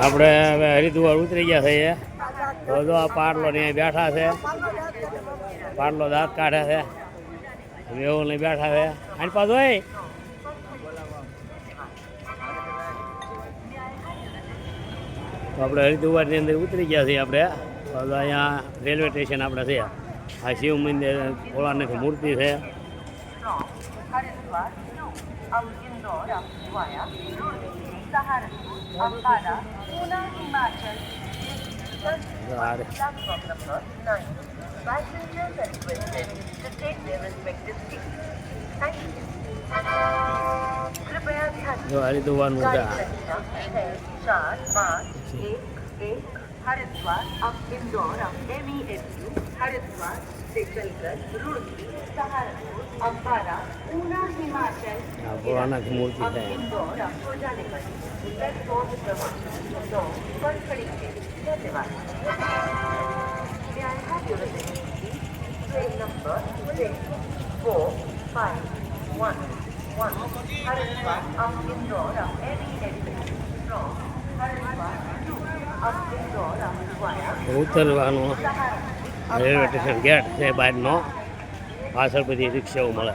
આપણે હવે હરિદ્વાર ઉતરી ગયા છીએ. બધો આ પાર્લો ને બેઠા છે. પાર્લો દાંત કાઢ્યા છે. વેવું ને બેઠા છે. આની પાછો આપણે હરિદ્વારની અંદર ઉતરી ગયા છીએ આપણે. બધો અહીંયા રેલવે સ્ટેશન આપણે છે. આ શિવ મંદિર ભોળાનાથ મૂર્તિ છે. Haridwar Maharashtra Ambala Poona Himachal platform number 9. To take their respective seats. Thank you. Haridwar अब इंदौर अब M E S U Haridwar से चलकर रुड़की सहारनपुर अम्बारा ऊना हिमाचल अब इंदौर अब हो जाने वाली प्लेटफॉर्म क्रमांक नौ पर खड़ी है धन्यवाद train number six four five one one Haridwar अब इंदौर अब एम ई एस यू ઉતરવાનું રેલવે સ્ટેશન ગેટ છે બહારનો પાછળ બધી રિક્ષાઓ મળે.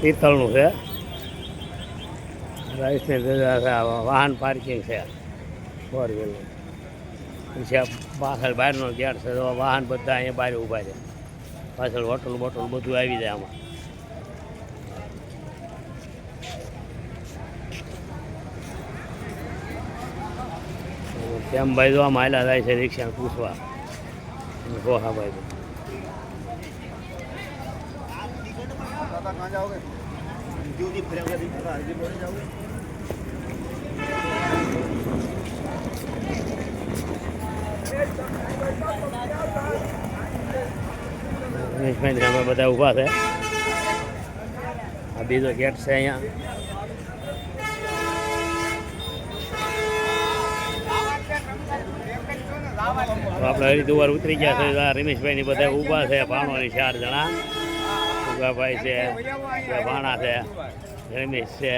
પિત્તળનું છે. વાહન પાર્કિંગ છે. ફોર વ્હીલર પછી પાછળ બહારનો ગેટ છે વાહન બધા અહીંયા બહાર ઊભા છે. પાછળ હોટલ બોટલ બધું આવી જાય આમાં. કેમ ભાઈ જોવા માયલા જાય છે રિક્ષા પૂછવા. ગોહા ભાઈ તો. दादा રમેશભાઈ અમે બધા ઊભા છે. આ બીજો ગેટ છે અહીંયા. તો આપણે હરિદ્વાર ઉતરી ગયા છે. આ રમેશભાઈની બધા ઊભા છે, ભાણોની ચાર જણા. ઉગાભાઈ છે ભાણા છે, રમેશ છે.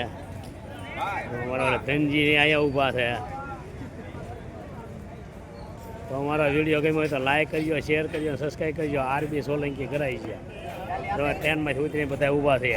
ઓલા ધનજી અહીંયા ઊભા છે. તો અમારા વીડિયો ગમ્યો હોય તો લાઈક કરજો શેર કરજો સબસ્ક્રાઈબ કરજો. આરબી સોલંકી કરાવી છે. તમે ટ્રેનમાંથી ઉતરીને બધા ઊભા થઈ